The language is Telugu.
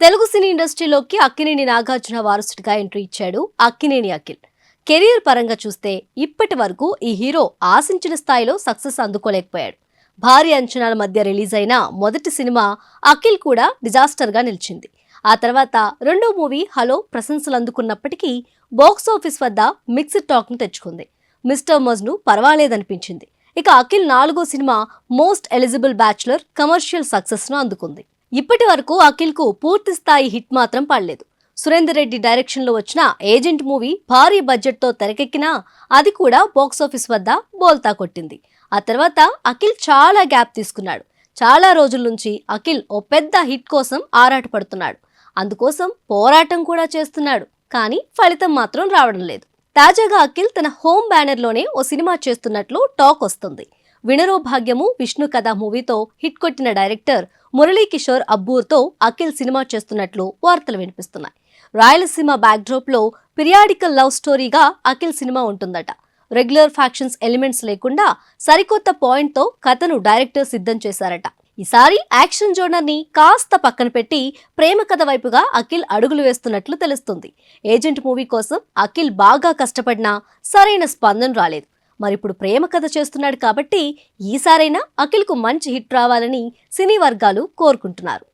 తెలుగు సినీ ఇండస్ట్రీలోకి అక్కినేని నాగార్జున వారసుడిగా ఎంట్రీ ఇచ్చాడు అక్కినేని అఖిల్. కెరీర్ పరంగా చూస్తే ఇప్పటి వరకు ఈ హీరో ఆశించిన స్థాయిలో సక్సెస్ అందుకోలేకపోయాడు. భారీ అంచనాల మధ్య రిలీజ్ అయిన మొదటి సినిమా అఖిల్ కూడా డిజాస్టర్గా నిలిచింది. ఆ తర్వాత రెండో మూవీ హలో ప్రశంసలు అందుకున్నప్పటికీ బాక్స్ ఆఫీస్ వద్ద మిక్స్డ్ టాక్ను తెచ్చుకుంది. మిస్టర్ మజ్ను పర్వాలేదనిపించింది. ఇక అఖిల్ నాలుగో cinema most eligible bachelor commercial సక్సెస్ను అందుకుంది. ఇప్పటి వరకు అఖిల్కు పూర్తి స్థాయి హిట్ మాత్రం పడలేదు. సురేందర్ రెడ్డి డైరెక్షన్లో వచ్చిన ఏజెంట్ మూవీ భారీ బడ్జెట్తో తెరకెక్కినా అది కూడా బాక్సాఫీస్ వద్ద బోల్తా కొట్టింది. ఆ తర్వాత అఖిల్ చాలా గ్యాప్ తీసుకున్నాడు. చాలా రోజుల నుంచి అఖిల్ ఓ పెద్ద హిట్ కోసం ఆరాటపడుతున్నాడు. అందుకోసం పోరాటం కూడా చేస్తున్నాడు. కానీ ఫలితం మాత్రం రావడం లేదు. తాజాగా అఖిల్ తన హోమ్ బ్యానర్లోనే ఓ సినిమా చేస్తున్నట్లు టాక్ వస్తుంది. వినరో భాగ్యము విష్ణు కథ మూవీతో హిట్ కొట్టిన డైరెక్టర్ మురళీ కిషోర్ అబ్బూర్తో అఖిల్ సినిమా చేస్తున్నట్లు వార్తలు వినిపిస్తున్నాయి. రాయలసీమ బ్యాక్డ్రాప్లో పిరియాడికల్ లవ్ స్టోరీగా అఖిల్ సినిమా ఉంటుందట. రెగ్యులర్ ఫ్యాక్షన్స్ ఎలిమెంట్స్ లేకుండా సరికొత్త పాయింట్తో కథను డైరెక్టర్ సిద్ధం చేశారట. ఈసారి యాక్షన్ జోనర్ని కాస్త పక్కన పెట్టి ప్రేమ కథ వైపుగా అఖిల్ అడుగులు వేస్తున్నట్లు తెలుస్తుంది. ఏజెంట్ మూవీ కోసం అఖిల్ బాగా కష్టపడినా సరైన స్పందన రాలేదు. మరిప్పుడు ప్రేమ కథ చేస్తున్నాడు కాబట్టి ఈసారైనా అఖిల్కు మంచి హిట్ రావాలని సినీ వర్గాలు కోరుకుంటున్నారు.